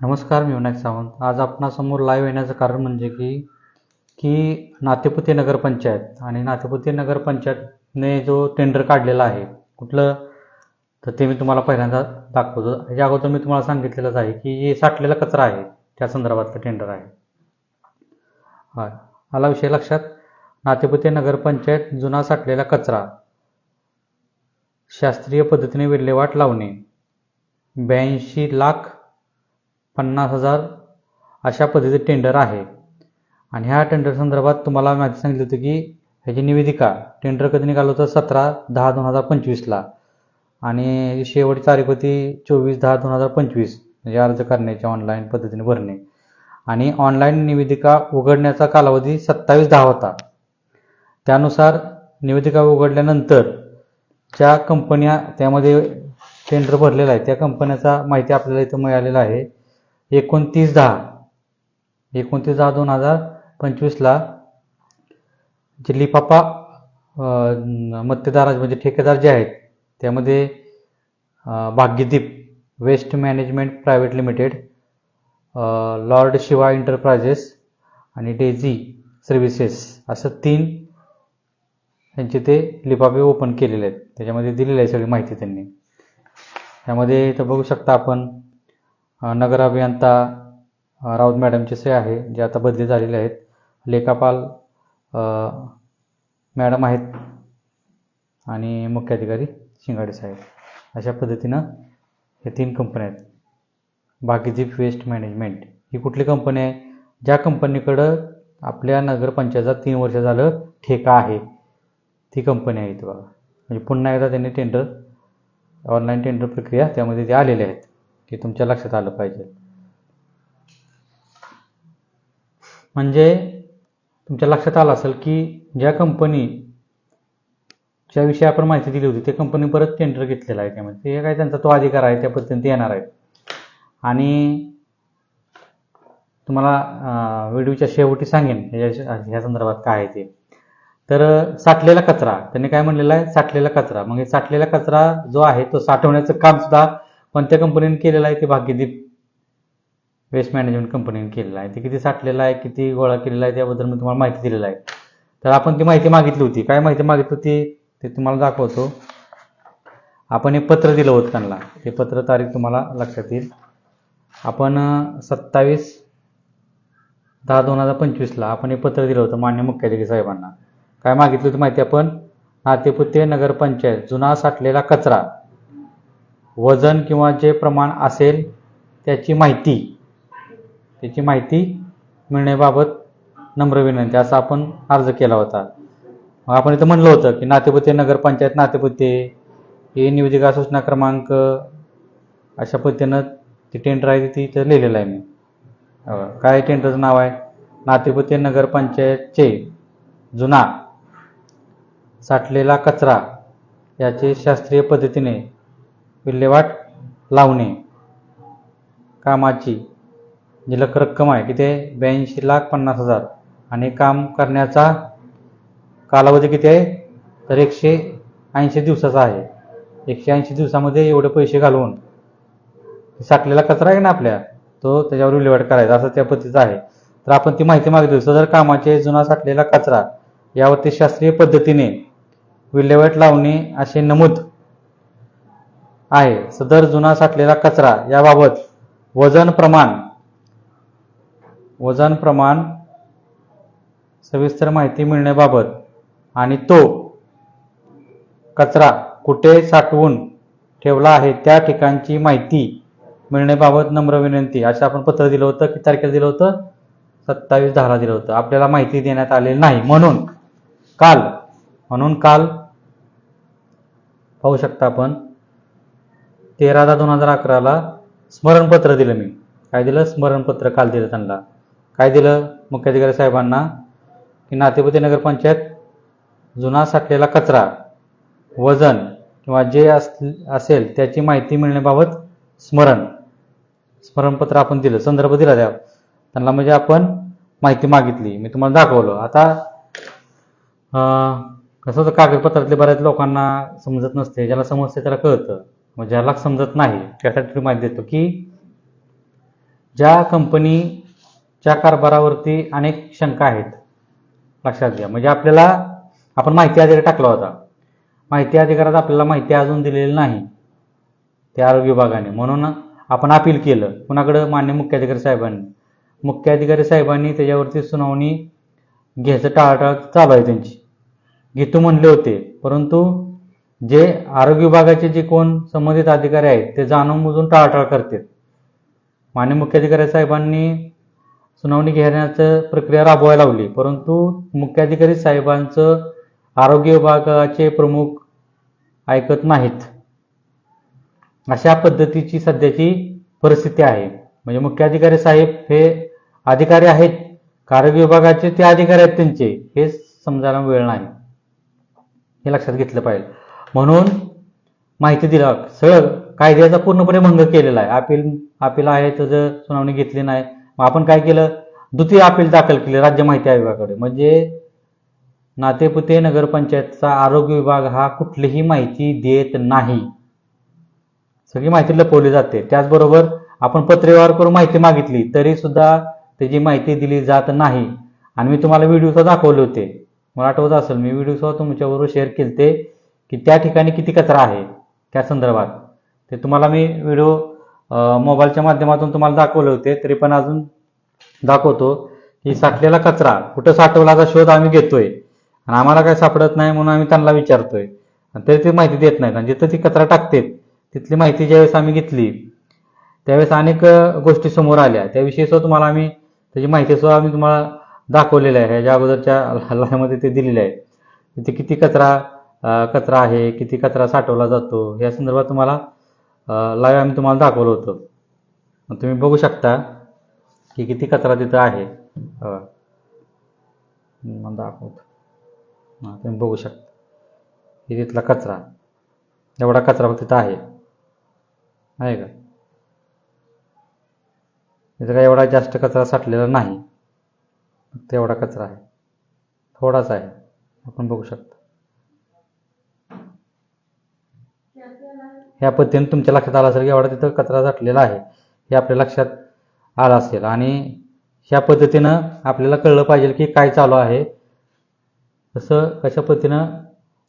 नमस्कार मी विनायक सावंत. आज आपणासमोर लाईव्ह येण्याचं कारण म्हणजे की की नातेपुते नगरपंचायत आणि नातेपुते नगरपंचायतने जो टेंडर काढलेला आहे कुठलं? तर ते मी तुम्हाला पहिल्यांदा दाखवतो. या अगोदर मी तुम्हाला सांगितलेलंच आहे की हे साठलेला कचरा आहे त्या संदर्भातलं टेंडर आहे. हा आला विषय लक्षात? नातेपुते नगरपंचायत जुना साठलेला कचरा. शास्त्रीय पद्धतीने विल्हेवाट लावणे. ब्याऐंशी लाख पन्नास हजार अशा पद्धतीचे टेंडर आहे. आणि ह्या टेंडर संदर्भात तुम्हाला माहिती सांगितली होती की ह्याची निवेदिका टेंडर कधी निघालं होतं? सतरा दहा दोन हजार पंचवीसला. आणि शेवटची तारीख होती चोवीस दहा दोन हजार पंचवीस. म्हणजे अर्ज करण्याची ऑनलाईन पद्धतीने भरणे. आणि ऑनलाईन निवेदिका उघडण्याचा कालावधी सत्तावीस दहा होता. त्यानुसार निवेदिका उघडल्यानंतर ज्या कंपन्या त्यामध्ये टेंडर भरलेला आहे त्या कंपन्याचा माहिती आपल्याला इथं मिळालेला आहे. एकोणतीस दहा. एकोणतीस दहा दोन हजार पंचवीसला जे मक्तेदार म्हणजे ठेकेदार जे आहेत त्यामध्ये Bhagyadeep waste management private limited Lord Shiva enterprises आणि डेझी सर्व्हिसेस असं तीन त्यांचे ते लिफाफे ओपन केलेले आहेत. त्याच्यामध्ये दिलेली आहे सगळी माहिती त्यांनी. त्यामध्ये इथं बघू शकता आपण नगर अभियंता राऊत मॅडमचे से आहे जे आता बदली झालेले आहेत. लेखापाल मॅडम आहेत. आणि मुख्याधिकारी शिंगाडे साहेब. अशा पद्धतीनं हे तीन कंपन्या आहेत. बाकीची वेस्ट मॅनेजमेंट ही कुठली कंपनी आहे? ज्या कंपनीकडं आपल्या नगरपंचायतचा तीन वर्ष झालं ठेका आहे ती कंपनी आहे इथं बघा. म्हणजे पुन्हा एकदा त्यांनी टेंडर ऑनलाईन टेंडर प्रक्रिया त्यामध्ये ते आलेले आहेत. हे तुमच्या लक्षात आलं पाहिजे. म्हणजे तुमच्या लक्षात आलं असेल की ज्या कंपनी ज्याविषयी आपण माहिती दिली होती त्या कंपनी परत टेंडर घेतलेला आहे त्यामध्ये. ते काय त्यांचा तो अधिकार आहे त्या पद्धतीने ते येणार आहेत. आणि तुम्हाला व्हिडिओच्या शेवटी सांगेन ह्या संदर्भात काय आहे ते. तर साठलेला कचरा त्यांनी काय म्हणलेला आहे? साठलेला कचरा. मग हे साठलेला कचरा जो आहे तो साठवण्याचं काम सुद्धा कोणत्या कंपनीने केलेलं आहे ते भाग्यदीप वेस्ट मॅनेजमेंट कंपनीने केलेलं आहे. ते किती साठलेलं आहे किती गोळा केलेला आहे त्याबद्दल मी तुम्हाला माहिती दिलेलं आहे. तर आपण ती माहिती मागितली होती. काय माहिती मागितली होती? ते तुम्हाला दाखवतो. आपण एक पत्र दिलं होतं त्यांना. ते पत्र तारीख तुम्हाला लक्षात येईल. आपण सत्तावीस दहा दोन हजार पंचवीसला आपण हे पत्र दिलं होतं मान्य मुख्याधिकारी साहेबांना. काय मागितली होती माहिती आपण? नातेपुते नगरपंचायत जुना साठलेला कचरा. वजन किंवा जे प्रमाण असेल त्याची माहिती त्याची माहिती मिळण्याबाबत नम्र विनंती. असा आपण अर्ज केला होता. मग आपण इथं म्हणलं होतं की नातेपुते नगरपंचायत नातेपुते हे निवेदिका सूचना क्रमांक अशा पद्धतीनं ती टेंडर आहे ती इथं लिहिलेलं आहे मी. काय टेंडरचं नाव आहे? नातेपुते नगरपंचायतचे जुना साठलेला कचरा याचे शास्त्रीय पद्धतीने विल्हेवाट लावणे. कामाची जिलक रक्कम आहे. किती आहे? ब्याऐंशी लाख पन्नास हजार. आणि काम करण्याचा कालावधी किती आहे? तर एकशे ऐंशी दिवसाचा आहे. एकशे ऐंशी दिवसामध्ये एवढे पैसे घालवून साठलेला कचरा आहे ना आपल्या? तो त्याच्यावर विल्हेवाट करायचा. असं त्या पद्धतीचं आहे. तर आपण ती माहिती मागितली. सदर कामाचे जुना साठलेला कचरा यावरती शास्त्रीय पद्धतीने विल्हेवाट लावणे असे नमूद आहे. सदर जुना साठलेला कचरा याबाबत वजन प्रमाण वजन प्रमाण सविस्तर माहिती मिळण्याबाबत आणि तो कचरा कुठे साठवून ठेवला आहे त्या ठिकाणची माहिती मिळण्याबाबत नम्र विनंती. असं आपण पत्र दिलं होतं किती तारखेला दिलं होतं? सत्तावीस दहाला दिलं होतं. आपल्याला माहिती देण्यात आलेली नाही. म्हणून काल म्हणून काल पाहू शकता आपण. तेरा दहा दोन हजार अकराला स्मरणपत्र दिलं मी. काय दिलं? स्मरणपत्र काल दिलं त्यांना. काय दिलं? मुख्याधिकारी साहेबांना की नातेपुते नगरपंचायत जुना साठलेला कचरा वजन किंवा जे अस असेल त्याची माहिती मिळण्याबाबत स्मरण. स्मरणपत्र आपण दिलं संदर्भ दिला त्या. त्यांना म्हणजे आपण माहिती मागितली. मी तुम्हाला दाखवलं. आता कसं होतं? कागदपत्रातले बऱ्याच लोकांना समजत नसते. ज्याला समजते त्याला कळतं. मग ज्याला समजत नाही त्यासाठी माहिती देतो की ज्या कंपनीच्या कारभारावरती अनेक शंका आहेत लक्षात घ्या. म्हणजे आपल्याला आपण माहिती अधिकार टाकला होता. माहिती अधिकारात आपल्याला माहिती अजून दिलेली नाही. त्या आरोग्य विभागाने. म्हणून आपण अपील केलं. कुणाकडं? मान्य मुख्याधिकारी साहेबांनी. मुख्याधिकारी साहेबांनी त्याच्यावरती सुनावणी घ्यायचं टाळाटाळ चालू आहे त्यांची. घेतो म्हणले होते. परंतु जे आरोग्य विभागाचे जे कोण संबंधित अधिकारी आहेत ते जाणून बुजून टाळाटाळ करतात मान्य मुख्याधिकारी साहेबांनी सुनावणी घेण्याचं प्रक्रिया राबवायला लावली परंतु मुख्याधिकारी साहेबांचं आरोग्य विभागाचे प्रमुख ऐकत नाहीत. अशा पद्धतीची सध्याची परिस्थिती आहे. म्हणजे मुख्याधिकारी साहेब हे अधिकारी आहेत आरोग्य विभागाचे ते अधिकारी आहेत त्यांचे हे समजायला वेळ नाही. हे लक्षात घेतलं पाहिजे. म्हणून माहिती दिला. सगळं कायद्याचा पूर्णपणे भंग केलेला आहे. अपील अपील आहे त्याचं सुनावणी घेतली नाही मग आपण काय केलं? द्वितीय अपील दाखल केले राज्य माहिती आयोगाकडे. म्हणजे नातेपुते नगरपंचायतचा आरोग्य विभाग हा कुठलीही माहिती देत नाही. सगळी माहिती लपवली जाते. त्याचबरोबर आपण पत्रव्यवहार करून माहिती मागितली तरी सुद्धा त्याची माहिती दिली जात नाही. आणि मी तुम्हाला व्हिडिओ दाखवले होते. मला आठवत असेल मी व्हिडिओ तुमच्याबरोबर शेअर केले ते की त्या ठिकाणी किती कचरा आहे त्या संदर्भात. ते तुम्हाला मी व्हिडिओ मोबाईलच्या माध्यमातून तुम्हाला दाखवले होते तरी पण अजून दाखवतो. की साठलेला कचरा कुठं साठवलाचा शोध आम्ही घेतोय. आणि आम्हाला काय सापडत नाही म्हणून आम्ही त्यांना विचारतोय. आणि तरी ते माहिती देत नाहीत. आणि जिथं ती कचरा टाकतेत तिथली माहिती ज्यावेळेस आम्ही घेतली त्यावेळेस अनेक गोष्टी समोर आल्या. त्याविषयी सुद्धा तुम्हाला आम्ही त्याची माहिती सुद्धा आम्ही तुम्हाला दाखवलेली आहे. ह्याच्या अगोदरच्या लाईव्हमध्ये ते दिलेले आहे. तिथे किती कचरा कचरा आहे किती कचरा साठवला जातो या संदर्भात तुम्हाला लाईव्ह आम्ही तुम्हाला दाखवलं होतं. मग तुम्ही बघू शकता की किती कचरा तिथं आहे. अ, दाखवतो. हां तुम्ही बघू शकता. की तिथला कचरा. एवढा कचरा फक्त तिथं आहे. आहे का? तिथं काय एवढा जास्त कचरा साठलेला नाही. फक्त एवढा कचरा आहे. थोडाच आहे. आपण बघू शकतो. ह्या पद्धतीने तुमच्या लक्षात आलं असेल की एवढा तिथं कचरा साठलेला आहे हे आपल्या लक्षात आलं असेल. आणि ह्या पद्धतीनं आपल्याला कळलं पाहिजे की काय चालू आहे तसं कशा पद्धतीनं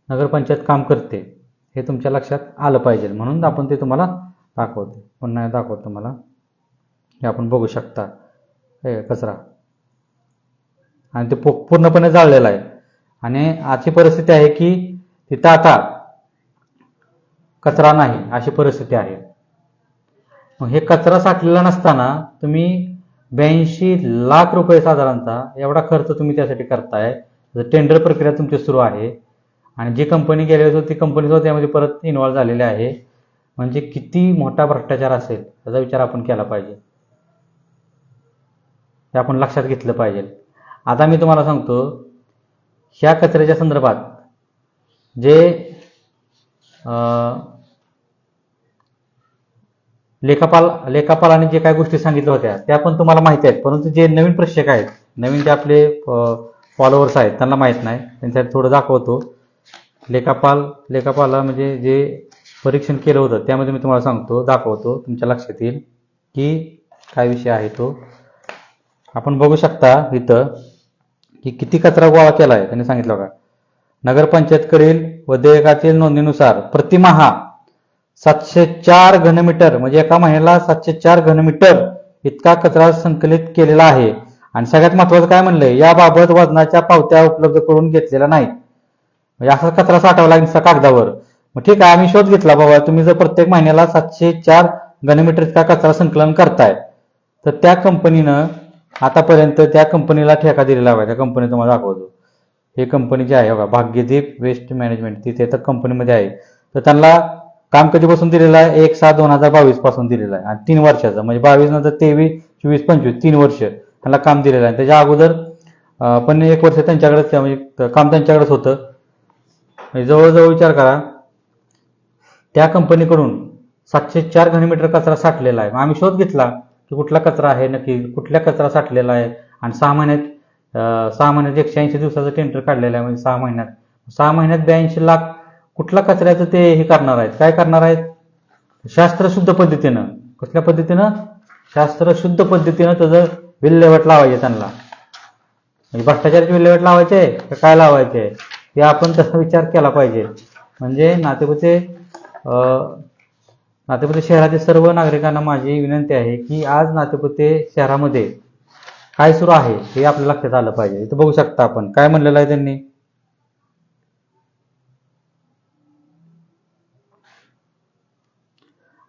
नगरपंचायत काम करते हे तुमच्या लक्षात आलं पाहिजे. म्हणून आपण ते तुम्हाला दाखवते. पुन्हा दाखवतो तुम्हाला. हे आपण बघू शकता. हे कचरा. आणि ते पूर्णपणे जाळलेला आहे. आणि आजची परिस्थिती आहे की तिथं आता कचरा नाही अशी परिस्थिती आहे. मग हे कचरा साठलेला नसताना तुम्ही ब्याऐंशी लाख रुपये साधारणतः एवढा खर्च तुम्ही त्यासाठी करताय. टेंडर प्रक्रिया तुमची सुरू आहे आणि जी कंपनी गेली होती ती कंपनी सुद्धा त्यामध्ये परत इन्व्हॉल्व झालेली आहे. म्हणजे किती मोठा भ्रष्टाचार असेल याचा विचार आपण केला पाहिजे. हे आपण लक्षात घेतलं पाहिजे. आता मी तुम्हाला सांगतो ह्या कचऱ्याच्या संदर्भात जे लेखापाल लेखापालाने जे काही गोष्टी सांगितल्या होत्या त्या पण तुम्हाला माहिती आहेत. परंतु जे नवीन प्रेक्षक आहेत नवीन जे आपले फॉलोअर्स आहेत त्यांना माहीत नाही. त्यांच्यासाठी थोडं दाखवतो. लेखापाल लेखापाला म्हणजे जे परीक्षण केलं होतं त्यामध्ये मी तुम्हाला सांगतो दाखवतो तुमच्या लक्षात येईल की काय विषय आहे तो. आपण बघू शकता इथं की किती कचरा गोळा केला आहे त्यांनी सांगितलं का नगरपंचायतकडील व देयकातील नोंदणीनुसार प्रतिमहा सातशे चार घनमीटर म्हणजे एका महिन्याला सातशे चार घनमीटर इतका कचरा संकलित केलेला आहे. आणि सगळ्यात महत्वाचं काय म्हणलंय याबाबत वजनाच्या पावत्या उपलब्ध करून घेतलेल्या नाहीत. म्हणजे असा कचरा साठवला नुसता कागदावर. मग ठीक आहे आम्ही शोध घेतला बाबा तुम्ही जर प्रत्येक महिन्याला सातशे चार घनमीटर इतका कचरा संकलन करताय तर त्या कंपनीनं आतापर्यंत त्या कंपनीला ठेका दिलेला आहे. त्या कंपनी तुम्हाला दाखवतो. हे कंपनी जी आहे बघा भाग्यदीप वेस्ट मॅनेजमेंट तिथे तर कंपनीमध्ये आहे. तर त्यांना काम कधीपासून दिलेलं आहे? एक सहा दोन हजार बावीसपासून दिलेलं आहे. आणि तीन वर्षाचं. म्हणजे बावीस नंतर तेवीस चोवीस पंचवीस तीन वर्ष त्यांना काम दिलेलं आहे. त्याच्या अगोदर पण एक वर्ष त्यांच्याकडेच त्या- म्हणजे काम त्यांच्याकडेच होतं. म्हणजे जवळजवळ विचार करा. त्या कंपनीकडून सातशे चार घनमीटर कचरा साठलेला आहे. आम्ही शोध घेतला की कुठला कचरा आहे नक्की कुठल्या कचरा साठलेला आहे. आणि सहा महिन्यात सहा महिन्यात एकशे ऐंशी दिवसाचं टेंडर काढलेलं आहे. म्हणजे सहा महिन्यात. सहा महिन्यात ब्याऐंशी लाख कुठल्या कचऱ्याचं ते हे करणार आहेत? काय करणार आहेत? शास्त्रशुद्ध पद्धतीनं. कुठल्या पद्धतीनं? शास्त्र शुद्ध पद्धतीनं त्याचं विल्हेवाट लावायचे त्यांना. म्हणजे भ्रष्टाचाराची विल्हेवाट लावायचे आहे का काय लावायचे आहे? हे आपण तसा विचार केला पाहिजे. म्हणजे नातेपुते नातेपुते शहरातील सर्व नागरिकांना माझी विनंती आहे की आज नातेपुते शहरामध्ये काय सुरू आहे हे आपल्या लक्षात आलं पाहिजे. इथं बघू शकता आपण. काय म्हणलेलं आहे त्यांनी?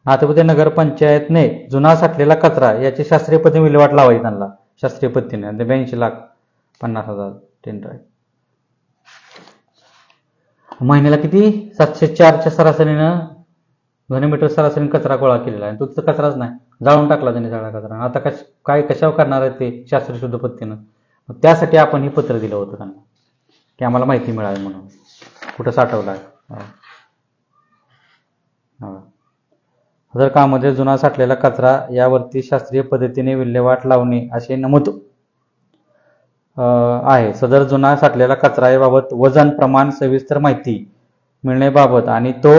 नातेपुते नगरपंचायतने जुना साठलेला कचरा याची शास्त्रीय पद्धतीने विल्हेवाट लावायची त्यांना. शास्त्रीय पद्धतीने. ब्याऐंशी लाख पन्नास हजार टेंडर आहे महिन्याला किती? सातशे चारच्या सरासरीनं घनमीटर सरासरीने कचरा गोळा केलेला. आहे तो तिथं कचराच नाही. जाळून टाकला त्यांनी सगळा कचरा. आता कश काय कशावर करणार आहे ते शास्त्रशुद्ध पद्धतीनं? त्यासाठी आपण हे पत्र दिलं होतं त्यांना. की आम्हाला माहिती मिळावी म्हणून. कुठं साठवलं आहे? हा. कामध्ये जुना साठलेला कचरा यावरती शास्त्रीय पद्धतीने विल्हेवाट लावणे असे नमूद आहे. सदर जुना साठलेला कचरा याबाबत वजन प्रमाण सविस्तर माहिती मिळण्याबाबत आणि तो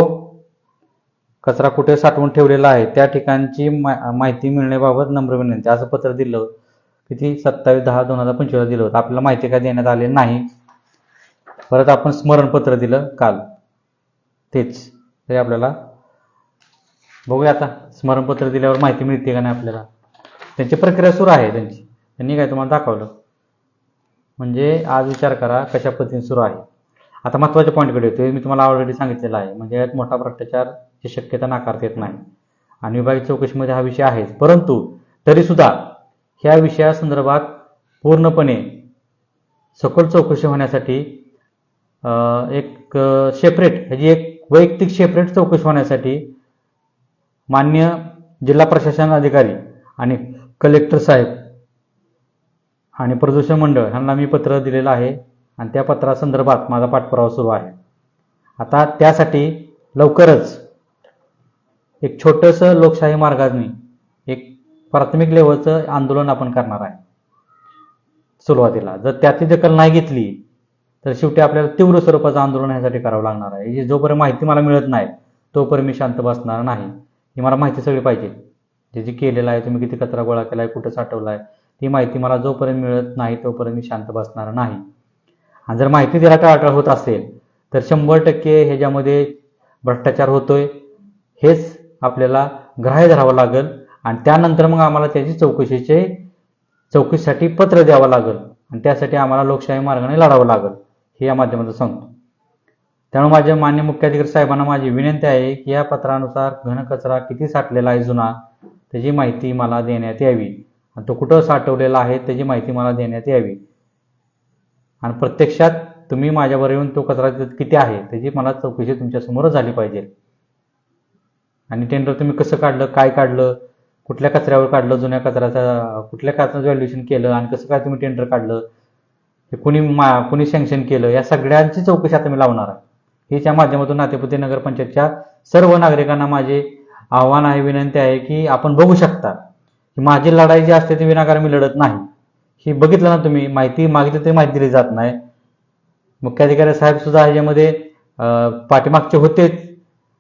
कचरा कुठे साठवून ठेवलेला आहे त्या ठिकाणची मा- माहिती मिळण्याबाबत नम्र विनंती. असं पत्र दिलं किती? सत्तावीस दहा दोन हजार पंचवीस दिलं होतं. आपल्याला माहिती काय देण्यात आली नाही. परत आपण स्मरणपत्र दिलं काल. तेच. तरी आपल्याला बघूया आता. स्मरणपत्र दिल्यावर माहिती मिळते का नाही आपल्याला? त्यांची प्रक्रिया सुरू आहे त्यांची. त्यांनी काय तुम्हाला दाखवलं? म्हणजे आज विचार करा कशा पद्धतीने सुरू आहे. आता महत्त्वाच्या पॉईंटकडे येतो मी तुम्हाला ऑलरेडी सांगितलेलं आहे. म्हणजे यात मोठा भ्रष्टाचारची शक्यता नाकारता येत नाही. आणि विभागीय चौकशीमध्ये हा विषय आहेच. परंतु तरीसुद्धा ह्या विषयासंदर्भात पूर्णपणे सखोल चौकशी होण्यासाठी एक सेपरेट म्हणजे ह्याची एक वैयक्तिक सेपरेट चौकशी होण्यासाठी मान्य जिल्हा प्रशासन अधिकारी आणि कलेक्टर साहेब आणि प्रदूषण मंडळ ह्यांना मी पत्र दिलेलं आहे आणि त्या पत्रासंदर्भात माझा पाठपुरावा सुरू आहे. आता त्यासाठी लवकरच एक छोटंसं लोकशाही मार्गाने एक प्राथमिक लेवलचं आंदोलन आपण करणार आहे. सुरुवातीला जर त्याची दखल नाही घेतली तर शेवटी आपल्याला तीव्र स्वरूपाचं आंदोलन यासाठी करावं लागणार आहे. जी जोपर्यंत माहिती मला मिळत नाही तोपर्यंत मी शांत बसणार नाही. ही मला माहिती सगळी पाहिजे. जे जे केलेलं आहे तुम्ही किती कचरा गोळा केला आहे कुठं साठवला आहे ती माहिती मला जोपर्यंत मिळत नाही तोपर्यंत मी शांत बसणार नाही. आणि जर माहिती दिला टाळाटाळ होत असेल तर शंभर टक्के ह्याच्यामध्ये भ्रष्टाचार होतोय. हेच आपल्याला ग्राह्य धरावं लागेल आणि त्यानंतर मग आम्हाला त्याची चौकशीचे चौकशीसाठी पत्र द्यावं लागेल. आणि त्यासाठी आम्हाला लोकशाही मार्गाने लढावं लागेल. हे या माध्यमातून सांगतो. त्यामुळे माझ्या मान्य मुख्याधिकारी साहेबांना माझी विनंती आहे की या पत्रानुसार घनकचरा किती साठलेला आहे जुना त्याची माहिती मला देण्यात यावी. आणि तो कुठं साठवलेला आहे त्याची माहिती मला देण्यात यावी. आणि प्रत्यक्षात तुम्ही माझ्यावर येऊन तो कचरा किती आहे त्याची मला चौकशी तुमच्यासमोरच झाली पाहिजे. आणि टेंडर तुम्ही कसं काढलं काय काढलं कुठल्या कचऱ्यावर काढलं जुन्या कचऱ्याचा कुठल्या कचऱ्याचं व्हॅल्युएशन केलं आणि कसं काय तुम्ही टेंडर काढलं हे कुणी मा कुणी सँक्शन केलं या सगळ्यांची चौकशी आता मी लावणार आहे. हिच्या माध्यमातून नातेपुते नगरपंचायतच्या सर्व नागरिकांना माझे आव्हान आहे विनंती आहे की आपण बघू शकता की माझी लढाई जी असते ती विनाकारण मी लढत नाही. ही बघितलं ना तुम्ही माहिती मागितली तरी माहिती दिली जात नाही. मुख्याधिकारी साहेब सुद्धा ह्याच्यामध्ये पाठीमागचे होतेच.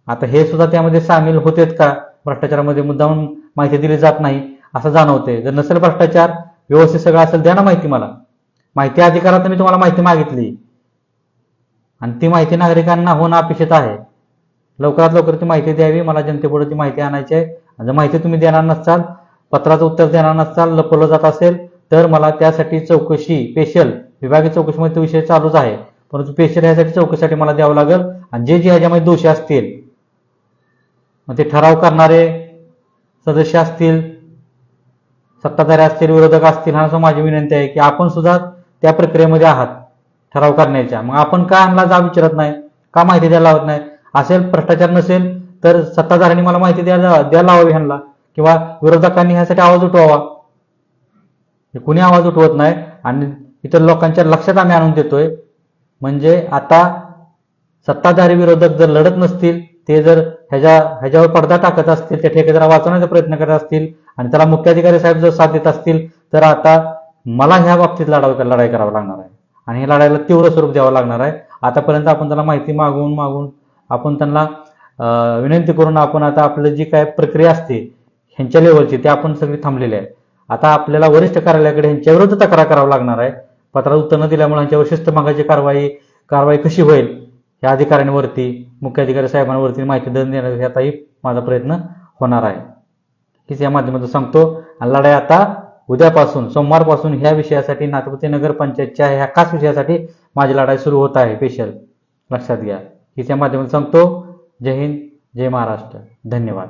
आता हे सुद्धा त्यामध्ये सामील होतेत का? भ्रष्टाचारामध्ये मुद्दाम माहिती दिली जात नाही असं जाणवते जर नसेल भ्रष्टाचार व्यवस्थित सगळं असेल द्या ना माहिती मला. माहिती अधिकारात मी तुम्हाला माहिती मागितली. आणि ती माहिती नागरिकांना होणं अपेक्षित आहे. लवकरात लवकर ती माहिती द्यावी मला जनतेपुढे ती माहिती आणायची आहे. आणि जर माहिती तुम्ही देणार नसाल पत्राचं उत्तर देणार नसाल लपवलं जात असेल तर मला त्यासाठी चौकशी स्पेशल विभागीय चौकशीमध्ये तो विषय चालूच आहे. परंतु स्पेशल यासाठी चौकशीसाठी मला द्यावं लागेल. आणि जे जे ह्याच्यामध्ये दोषी असतील मग ते ठराव करणारे सदस्य असतील सत्ताधारी असतील विरोधक असतील हा माझी विनंती आहे की आपण सुद्धा त्या प्रक्रियेमध्ये आहात. ठराव करण्याच्या. मग आपण का आम्हाला जा विचारत नाही? का माहिती द्यायला लावत नाही? असेल भ्रष्टाचार नसेल तर सत्ताधाऱ्यांनी मला माहिती द्यायला द्यायला लावावी ह्यांना. किंवा विरोधकांनी ह्यासाठी आवाज उठवावा. हे कुणी आवाज उठवत नाही? आणि इतर लोकांच्या लक्षात आम्ही आणून देतोय. म्हणजे आता सत्ताधारी विरोधक जर लढत नसतील ते जर ह्याच्या ह्याच्यावर पडदा टाकत असतील त्या ठेकेदारा वाचवण्याचा प्रयत्न करत असतील आणि त्याला मुख्याधिकारी साहेब जर साथ देत असतील तर आता मला ह्या बाबतीत लढाव लढाई करावी लागणार आहे. आणि हे लढाईला तीव्र स्वरूप द्यावं लागणार आहे. आतापर्यंत आपण त्याला माहिती मागवून मागून आपण त्यांना विनंती करून आपण आता आपलं जी काय प्रक्रिया असते ह्यांच्या लेवलची ते आपण सगळी थांबलेली आहे. आता आपल्याला वरिष्ठ कार्यालयाकडे ह्यांच्या विरुद्ध तक्रार करावं लागणार आहे. पत्रात उत्तर न दिल्यामुळे ह्यांच्यावर शिस्तभंगाची कारवाई कारवाई कशी होईल या अधिकाऱ्यांवरती मुख्याधिकारी साहेबांवरती माहिती देण्याचाही माझा प्रयत्न होणार आहे. हीच या माध्यमातून सांगतो. आणि लढाई आता उद्यापासून सोमवारपासून ह्या विषयासाठी नागपती नगरपंचायतच्या ह्या खास विषयासाठी माझी लढाई सुरू होत आहे स्पेशल लक्षात घ्या. हिच्या माध्यमातून सांगतो जय हिंद जय महाराष्ट्र. धन्यवाद.